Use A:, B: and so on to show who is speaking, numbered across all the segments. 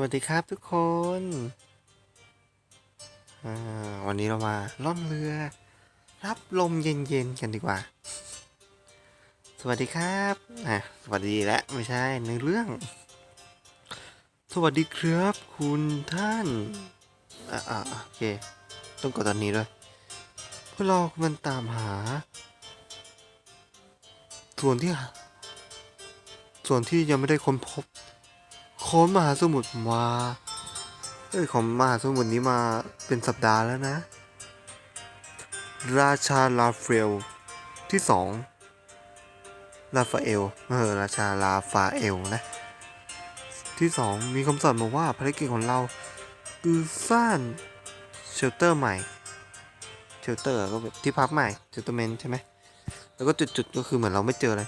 A: วัสดีครับทุกคน วันนี้เรามาล่องเรือ รับลมเย็นๆกันดีกว่า สวัสดีครับอะสวัสดีและไม่ใช่ในเรื่อง สวัสดีครับคุณท่านอ่าโอเค ต้องกดตอนนี้ด้วยพวกเรากำลังตามหา ส่วนที่ ส่วนที่ยังไม่ได้ค้นพบ ของมหาสมุทรมาเอ้ยของมหาสมุทรนี้มาเป็นสัปดาห์แล้วนะ ราชาลาเฟลที่สองลาฟาเอลเออราชาลาฟาเอลนะ ที่สองมีคำสั่งมาว่าภารกิจของเรา คือสร้างเชลเตอร์ใหม่เชลเตอร์ก็แบบที่พักใหม่เชลเตอร์เมนใช่ไหมแล้วก็จุดๆก็คือเหมือนเราไม่เจออะไร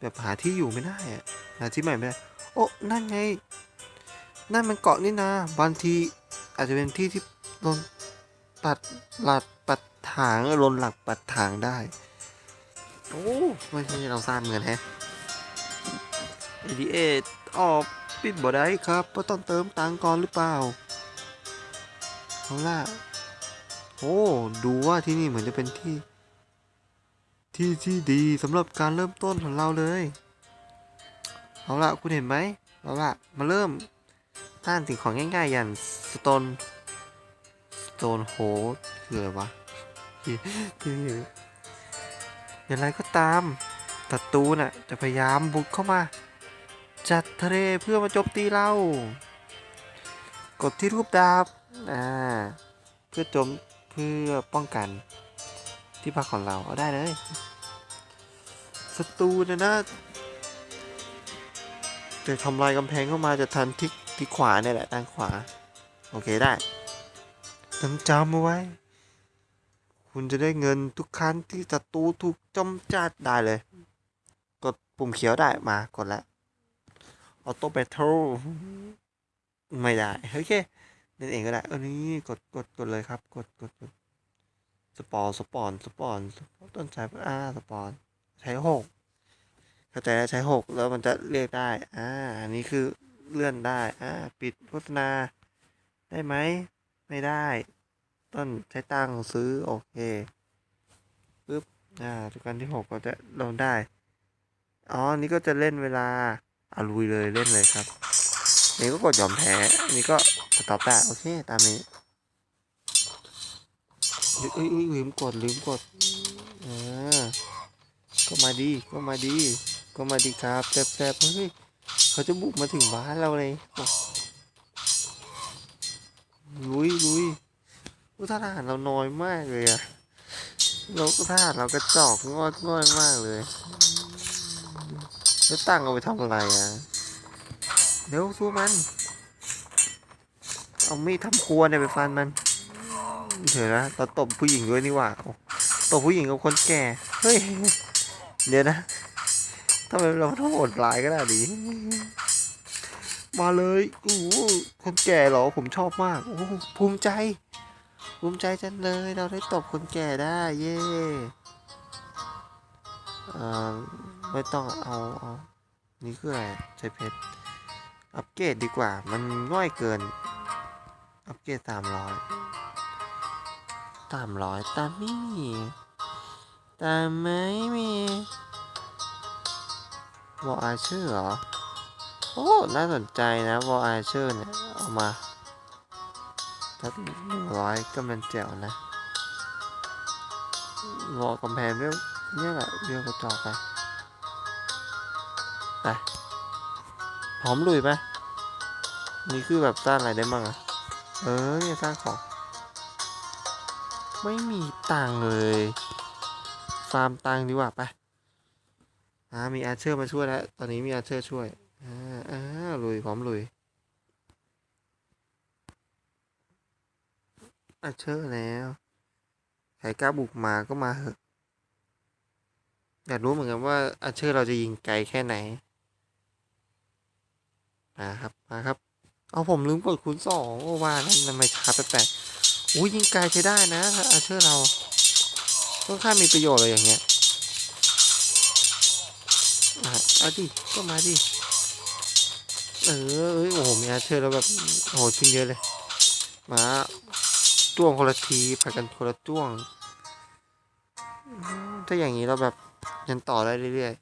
A: แบบหาที่อยู่ไม่ได้อะหาที่ใหม่ไม่ได้ อ้นั่นไง นั่นมันเกาะนี่นะบางทีอาจจะเป็นที่ที่ลนปัดหลัดปัดถางลนหลักปัดถางได้ โอ้ไม่ใช่เราสร้างเงินแฮะ ADA ออกปิดบ่ได้ครับเพราะต้องเติมตังก่อนหรือเปล่าเอาล่ะโอ้ดูว่าที่นี่เหมือนจะเป็นที่ ที่ที่ดีสำหรับการเริ่มต้นของเราเลย เอาละคุณเห็นไหมเอาละมาเริ่มสร้างสิ่งของง่ายๆ อย่างสโตนสโตนโฮคืออะไรวะที่ที่อย่างไรก็ตามศัตรูน่ะจะพยายามบุกเข้ามา จัดทะเลเพื่อมาโจมตีเรา กดที่รูปดาบอ่าเพื่อโจมเพื่อป้องกันที่พักของเราเอาได้เลยศัตรูนะนะ จะทำลายกำแพงเข้ามาจะทันทิศที่ขวาเนี่ยแหละด้านขวา โอเคได้จำจำเอาไว้ คุณจะได้เงินทุกครั้งที่ศัตรูถูกจมจัดได้เลย กดปุ่มเขียวได้มากดแล้วออโต้แบทเทิลไม่ได้ โอเคเล่นเองก็ได้เออนี่กดกดกดเลยครับ กดกดกดสปอนสปอนสปอนสปอนต้นสายอ่าสปอนใช้หก เข้าใจแล้วใช้หกแล้วมันจะเรียกได้ อ่า อันนี้คือเลื่อนได้ อ่า ปิดโฆษณา ได้ไหม ไม่ได้ ต้นใช้ตังซื้อ โอเคปึ๊บ อ่าทุกการที่หกก็จะลงได้ อ๋ออันนี้ก็จะเล่นเวลาอะลุยเลยเล่นเลยครับ นี่ก็กดยอมแพ้นนี้ก็สต็อปได้โอเค ตามนี้เอ้ยลืมกดลืมกดอ่าก็มาดีก็มาดี ก็มาดีครับแซ่บๆเฮ้ยเขาจะบุกมาถึงบ้านเราเลยลุยลุยอุทหารเราน้อยมากเลยอะเราก็ทหารเรากระจอกงอดง่อยมากเลย แล้วตั้งเอาไปทำอะไรอะเดี๋ยวสู้มัน เอามีดทำครัวเนี่ยไปฟันมันเถอะนะเราตบผู้หญิงด้วยนี่หว่าโอ้ตบผู้หญิงกับคนแก่ เฮ้ย เดี๋ยวนะ ทำไมเราต้องโหดร้ายก็ได้ดีมาเลยโอ้คนแก่เหรอผมชอบมากโอ้ภูมิใจ ภูมิใจจังเลย เราได้ตบคนแก่ได้ เย่เอ่อไม่ต้องเอาเอานี่คืออะไรใช้เพชรอัปเกรดดีกว่า มันง่อยเกิน อัปเกรดสามร้อยสามร้อยตามไม่มีตามไม่มี วอลอาเชอร์เหรอ โอ้ น่าสนใจนะวอลอาเชอร์เนี่ย เอามาสักหนึ่งร้อยก็มันแจ๋วนะวอลกำแพงเรียกเนี่ยแหละเรียกกระจอกไปไปพร้อมลุยไหมนี่คือแบบสร้างอะไรได้บ้างอะเออเนี่ยสร้างของ ไม่มีตังค์เลย ฟาร์มตังค์ดีกว่าไป อ่ามีอาเชอร์มาช่วยแล้ว ตอนนี้มีอาเชอร์ช่วย อ่าอ่าลุยพร้อมลุยอาเชอร์แล้วใครกล้าบุกมาก็มาเถอะอยากรู้เหมือนกันว่าอาเชอร์เราจะยิงไกลแค่ไหนมาครับมาครับ เอาผมลืมกดคูณสองโอว่านั่นทำไมช้าแปลกๆอุ้ยยิงไกลใช้ได้นะอาเชอร์เราค่อนข้างมีประโยชน์เลยอย่างเงี้ย อะเอาดิ ก็มาดิ เออเอ้ยโอ้โหมีอาเธอเร์แบบโอ้โหชิ้นเยอะเลย มาจ้วงคนละทีผัดกันคนละจ้วง ถ้าอย่างนี้เราแบบยังต่อได้เรื่อย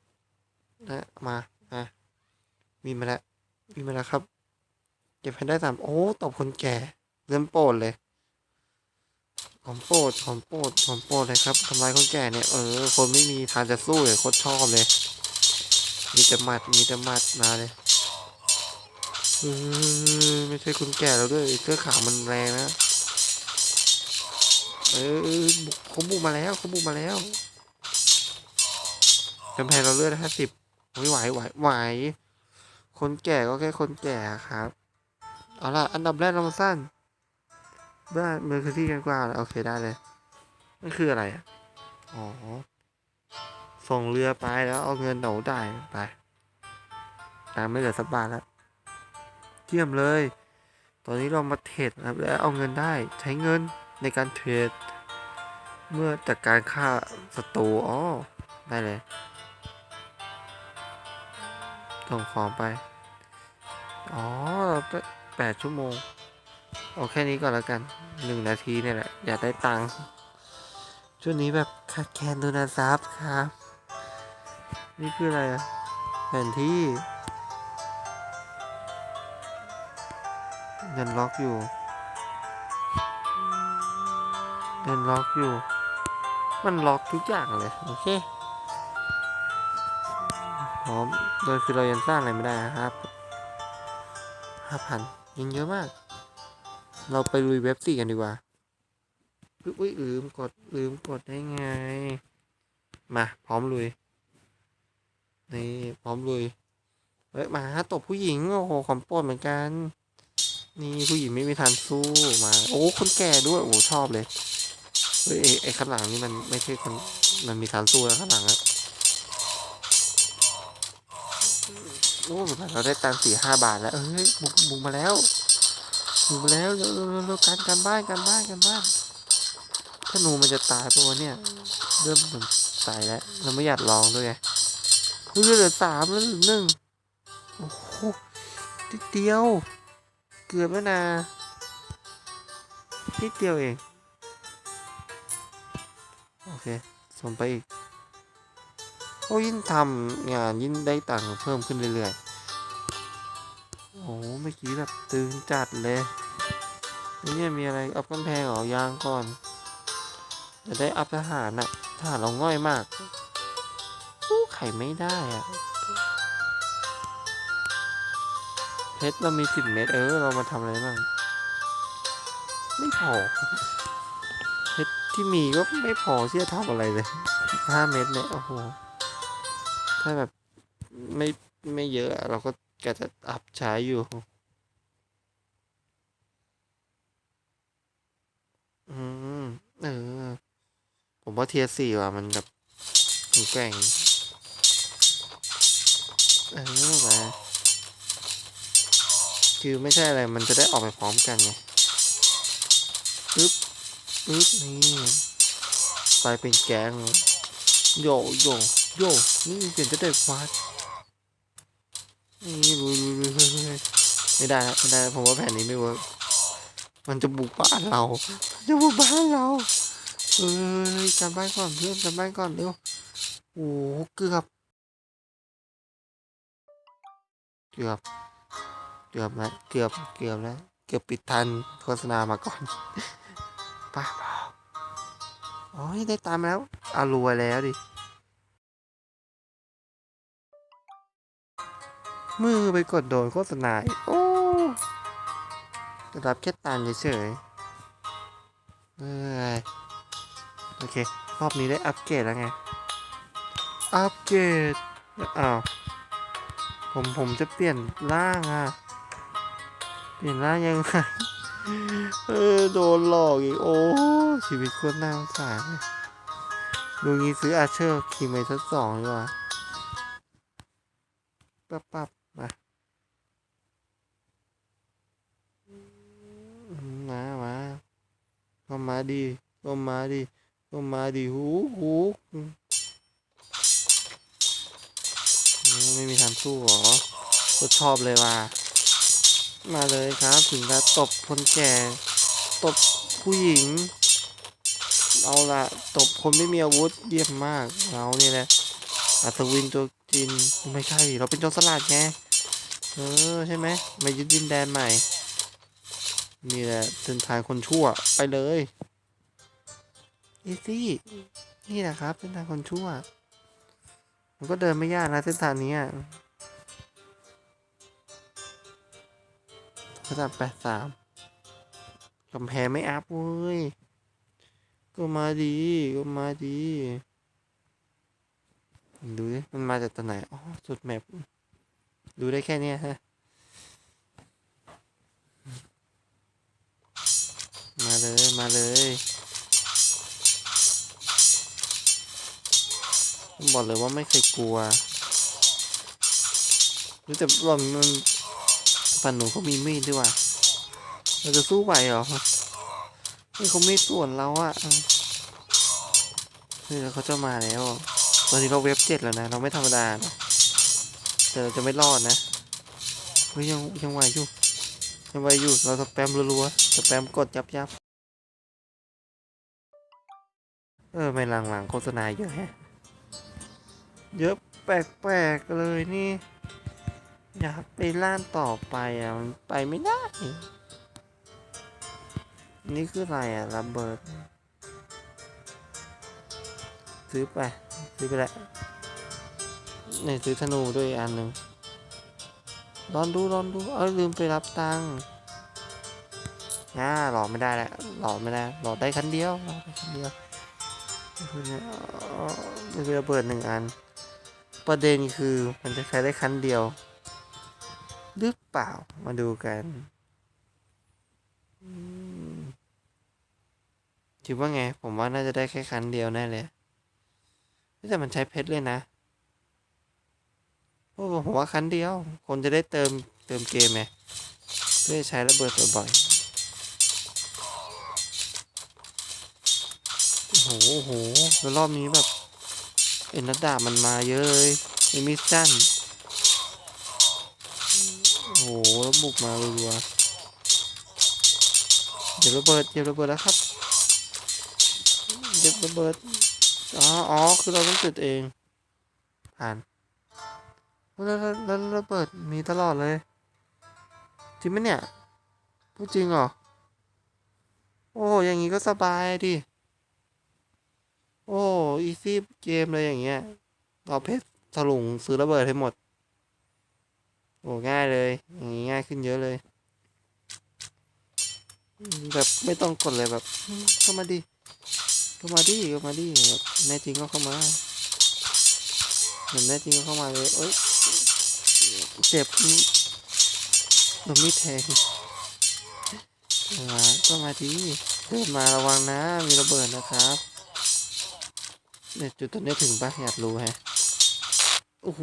A: ๆนะมามามีมาแล้วมีมาแล้วครับ เก็บให้ได้สามโอ้ตอบคนแก่ เริ่มโปรดเลย ของโปรดของโปรดของโปรดเลยครับทำลายคนแก่เนี่ย เออ คนไม่มีทางจะสู้เลยโคตรชอบเลย มีแต่หมัด มีแต่หมัดมาเลยเออไม่ใช่คนแก่แล้วด้วยเสื้อขาวมันแรงนะ เออเออบุกเขาบุกมาแล้วเขาบุกมาแล้วกำแพงเราเลือดห้าสิบไม่ไหวไหวไหว คนแก่ก็แค่คนแก่ครับ เอาล่ะ อันดับแรกเรามาสั้น บ้านเมอร์คือที่กันกว่าโอเคได้เลยมันคืออะไรอะอ๋อ ส่งเรือไปแล้วเอาเงินเหนาได้ไปตามไม่เหลือสักบาทแล้วเยี่ยมเลย ตอนนี้เรามาเทรดครับแล้วเอาเงินได้ใช้เงินในการเทรด เมื่อจากการฆ่าศัตรูอ๋อ ได้เลยส่งของไป อ๋อแปดชั่วโมง เอาแค่นี้ก่อนแล้วกันหนึ่งนาทีเนี่ยแหละ อยากได้ตังค์ช่วงนี้แบบขาดแคลนโดนัทซับครับ นี่คืออะไรอะแผนที่เงินล็อกอยู่เงินล็อกอยู่ มันล็อกทุกอย่างเลย โอเคพร้อมโดยคือเรายังสร้างอะไรไม่ได้นะครับห้าพันยังเยอะมาก เราไปลุยเว็บสี่กันดีกว่าอุ๊ยอุ้ยลืมกดลืมกดได้ไง มาพร้อมลุย นี่ พร้อมลุย เฮ้ย มาตบผู้หญิง โอ้โหคอมโปนเหมือนกัน นี่ผู้หญิงไม่มีทางสู้มา โอ้คนแก่ด้วย โอ้ชอบเลย เฮ้ยไอ้ไอข้างหลังนี่มันไม่ใช่คนมันมีทางสู้แล้วข้างหลังอะโอ้สุดท้ายเราได้ตังสี่ห้าบาทแล้วเอ้ยบุกบุกมาแล้ว บุกมาแล้วเร็วเร็วการการบ้านการบ้านการบ้านถ้าหนูมันจะตายปะวะเนี่ย เริ่มสงสัยแล้ว เราไม่อยากลองด้วยไงเฮ้ยเหลือสามแล้วเหลือหนึ่งโอ้โหนิดเดียว เกือบแล้วนะนิดเดียวเอง โอเคส่งไปอีกโอ้ยิ่งทำงานยิ่งได้ตังค์เพิ่มขึ้นเรื่อยๆ โอ้เมื่อกี้แบบตึงจัดเลย นี่เนี่ยมีอะไรอัพกำแพงเหรอยางก่อนจะได้อัพทหารน่ะทหารเราง่อยมากอู้ไข่ไม่ได้อะเพชรเรามีสิบเม็ดเออ เรามาทำอะไรบ้างไม่พอเพชรที่มีก็ไม่พอที่จะทำอะไรเลยห้าเม็ดเนี่ยโอ้โหถ้าแบบไม่ไม่เยอะอะเราก็กะจะอัพใช้อยู่ อืม เออ ผมว่าเทียสี่ว่ะมันแบบแกร่งเออไปคือไม่ใช่อะไรมันจะได้ออกไปพร้อมกันไงปึ๊บปึ๊บนี่กลายเป็นแก๊งโยโยโยนี่เสียงจะเด็กวัดนี่ลุยลุยลุยลุยลุยไม่ได้ไม่ได้ผมว่าแผนนี้ไม่เวิร์กมันจะบุกบ้านเรา จะบุกบ้านเราเอ้ยจำบ้านก่อนเพื่อนจำบ้านก่อนเร็วโอ้โหเกือบเกือบเกือบแล้วเกือบเกือบแล้วเกือบปิดทันโฆษณามาก่อนป้าเปล่าโอ้ยได้ตามแล้วอารวยแล้วดิมือไปกดโดนโฆษณาโอ้จะรับแค่ตันเฉยๆเอ้ย โอเค รอบนี้ได้อัปเกรดแล้วไง อัปเกรด อ้าว ผมผมจะเปลี่ยนร่างอะ เปลี่ยนร่างยังไง เออ โดนหลอกอีก โอ้ ชีวิตโคตรน่าสงสารเลยดูงี้ซื้ออาเชอร์คีย์เมทัสสองดีกว่าปั๊บปั๊บมาอืมมามา ก็มาดีก็มาดีก็มาดีหูหูไม่มีทางสู้หรอก็ชอบเลยว่า มาเลยครับ ถึงจะตบคนแก่ ตบผู้หญิง เอาละตบคนไม่มีอาวุธเยี่ยมมากเราเนี่ยแหละอัศวินตัวจินไม่ใช่ เราเป็นโจรสลัดไง เออ ใช่ไหมมายึดดินแดนใหม่ นี่แหละเส้นทางคนชั่วไปเลยอีซี่นี่แหละครับเส้นทางคนชั่ว มันก็เดินไม่ยากนะเส้นทางนี้อะระดับแปดสามกำแพงไม่อัพเว้ย ก็มาดี ก็มาดี ดูดิมันมาจากตรงไหน อ๋อ สุดแมปดูได้แค่นี้ฮะ มาเลย มาเลยบอกเลยว่าไม่เคยกลัวรู้แต่รอบมันปันหนูเขามีมีดด้วยว่ะเราจะสู้ไหวเหรอเฮ้ยเขาไม่ส่วนเราอะเฮ้ยแล้วเขาจะมาแล้ว ตอนนี้เราเว็บเจ็ดแล้วนะ เราไม่ธรรมดานะแต่เราจะไม่รอดนะ เฮ้ยยังยังไหวอยู่ ยังไหวอยู่เราสแปมรัวๆสแปมกดยับยับเออไม่หลังๆโฆษณาเยอะแฮะเยอะแปลกๆเลยนี่ อยากไปล่านต่อไปอะมันไปไม่ได้ นี่คืออะไรอะระเบิด ซื้อไป ซื้อไปแล้วนี่ซื้อธนูด้วยอันหนึ่ง ลองดูลองดูเอ้ยลืมไปรับตังค์อ่าหลอกไม่ได้แล้วหลอกไม่ได้หลอกได้คันเดียวหลอกได้คันเดียวนี่คือเนี่ยอ๋อนี่คือระเบิดหนึ่งอัน ประเด็นคือมันจะใช้ได้คันเดียว หรือเปล่ามาดูกันอืมคิดว่าไง ผมว่าน่าจะได้แค่คันเดียวแน่เลยแต่มันใช้เพชรเลยนะ ผมว่าคันเดียว คนจะได้เติมเติมเกมไงเพื่อใช้ระเบิดบ่อยๆโอ้โหโอ้โหแล้วรอบนี้แบบเอ็นนัดดามันมาเยอะเลยมีมิสชั่นโอ้โหแล้วบุกมาเรัวๆเดี๋ยวระเบิดเดี๋ยวระเบิดแล้วครับเดี๋ยวระเบิดอ๋ออ๋อคือเราต้องจุดเองผ่าน แล้วแล้วระเบิดมีตลอดเลย จริงไหมเนี่ย พูดจริงเหรอ โอ้อย่างงี้ก็สบายดิ โอ้อีซี่เกมเลยอย่างเงี้ยเอาเพชรถลุงซื้อระเบิดให้หมด โอ้ง่ายเลยอย่างงี้ง่ายขึ้นเยอะเลย แบบไม่ต้องกดเลยแบบเข้ามาดิเข้ามาดิเข้ามาดิแบบแน่จริงก็เข้ามาเหมือนแน่จริงก็เข้ามาเลยเอ้ย เจ็บนี่โดนมีดแทงมาก็มาดีเดินมาระวังนะ มีระเบิดนะครับเนี่ยจุดตรงนี้ถึงปะอยากรู้แฮะโอ้โห